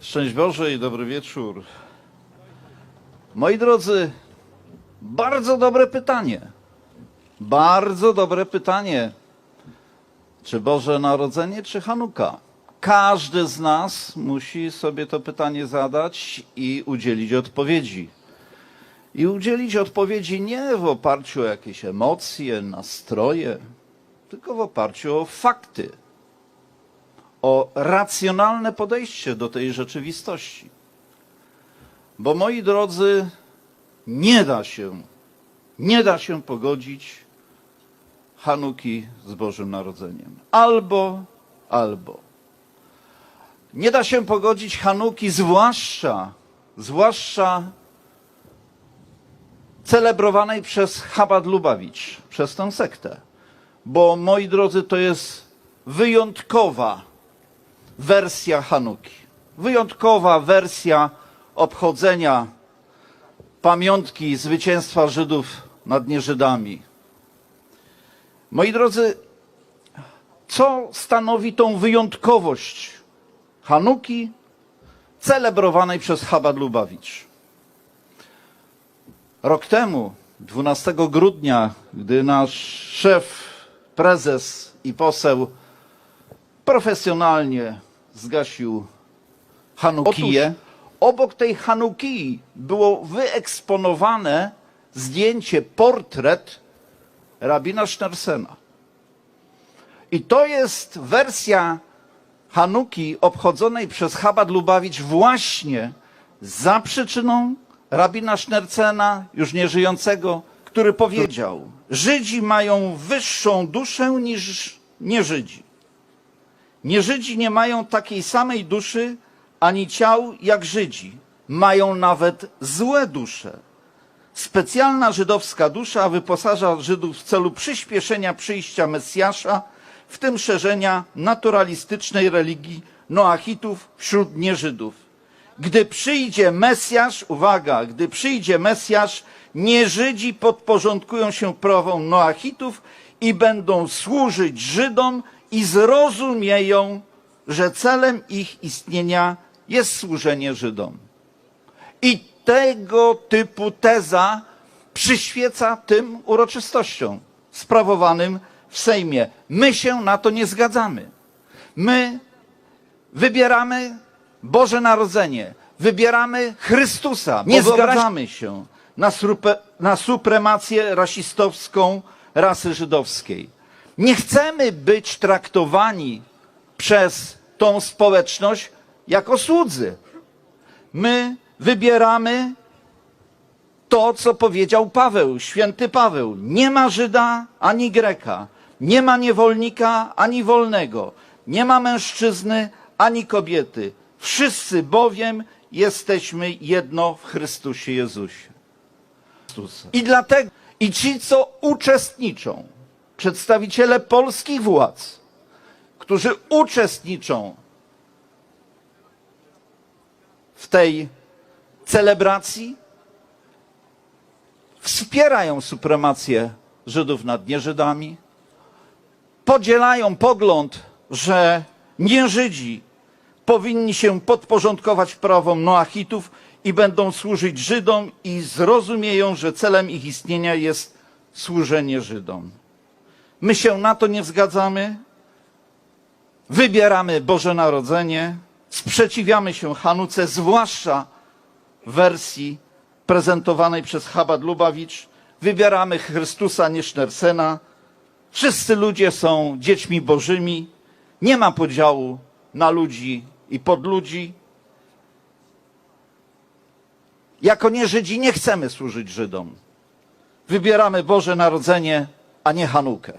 Szczęść Boże i dobry wieczór. Moi drodzy, bardzo dobre pytanie. Bardzo dobre pytanie. Czy Boże Narodzenie, czy Hanuka? Każdy z nas musi sobie to pytanie zadać i udzielić odpowiedzi. I udzielić odpowiedzi nie w oparciu o jakieś emocje, nastroje, tylko w oparciu o fakty o racjonalne podejście do tej rzeczywistości. Bo moi drodzy, nie da się, nie da się pogodzić Hanuki z Bożym Narodzeniem. Albo, albo. Nie da się pogodzić Hanuki, zwłaszcza, zwłaszcza celebrowanej przez Chabad Lubawicz, przez tę sektę. Bo moi drodzy, to jest wyjątkowa wersja Hanuki. Wyjątkowa wersja obchodzenia pamiątki zwycięstwa Żydów nad nieżydami. Moi drodzy, co stanowi tą wyjątkowość Hanuki celebrowanej przez Chabad Lubawicz? Rok temu, 12 grudnia, gdy nasz szef, prezes i poseł profesjonalnie zgasił Hanukiję. obok tej Hanukii było wyeksponowane zdjęcie, portret rabina Sznersena. I to jest wersja Hanuki obchodzonej przez Chabad Lubawicz właśnie za przyczyną rabina Sznercena, już nieżyjącego, który powiedział, Żydzi mają wyższą duszę niż nieżydzi. Nieżydzi nie mają takiej samej duszy ani ciał jak Żydzi. Mają nawet złe dusze. Specjalna żydowska dusza wyposaża Żydów w celu przyspieszenia przyjścia Mesjasza, w tym szerzenia naturalistycznej religii Noachitów wśród nieżydów. Gdy przyjdzie Mesjasz, uwaga, gdy przyjdzie Mesjasz, nieżydzi podporządkują się prawom Noachitów i będą służyć Żydom i zrozumieją, że celem ich istnienia jest służenie Żydom. I tego typu teza przyświeca tym uroczystościom sprawowanym w Sejmie. My się na to nie zgadzamy. My wybieramy Boże Narodzenie, wybieramy Chrystusa. Nie Nie zgadza- zgadzamy się na, na supremację rasistowską rasy żydowskiej. Nie chcemy być traktowani przez tą społeczność jako słudzy. My wybieramy to, co powiedział Paweł, święty Paweł. Nie ma Żyda ani Greka, nie ma niewolnika ani wolnego, nie ma mężczyzny ani kobiety. Wszyscy bowiem jesteśmy jedno w Chrystusie Jezusie. I dlatego, i ci, co uczestniczą, przedstawiciele polskich władz, którzy uczestniczą w tej celebracji, wspierają supremację Żydów nad nieżydami, podzielają pogląd, że nieżydzi powinni się podporządkować prawom Noachitów i będą służyć Żydom i zrozumieją, że celem ich istnienia jest służenie Żydom. My się na to nie zgadzamy. Wybieramy Boże Narodzenie, sprzeciwiamy się Hanuce, zwłaszcza w wersji prezentowanej przez Chabad Lubawicz. Wybieramy Chrystusa, nie Sznersena. Wszyscy ludzie są dziećmi bożymi. Nie ma podziału na ludzi i podludzi. Jako nie Żydzi nie chcemy służyć Żydom. Wybieramy Boże Narodzenie, a nie Hanukę.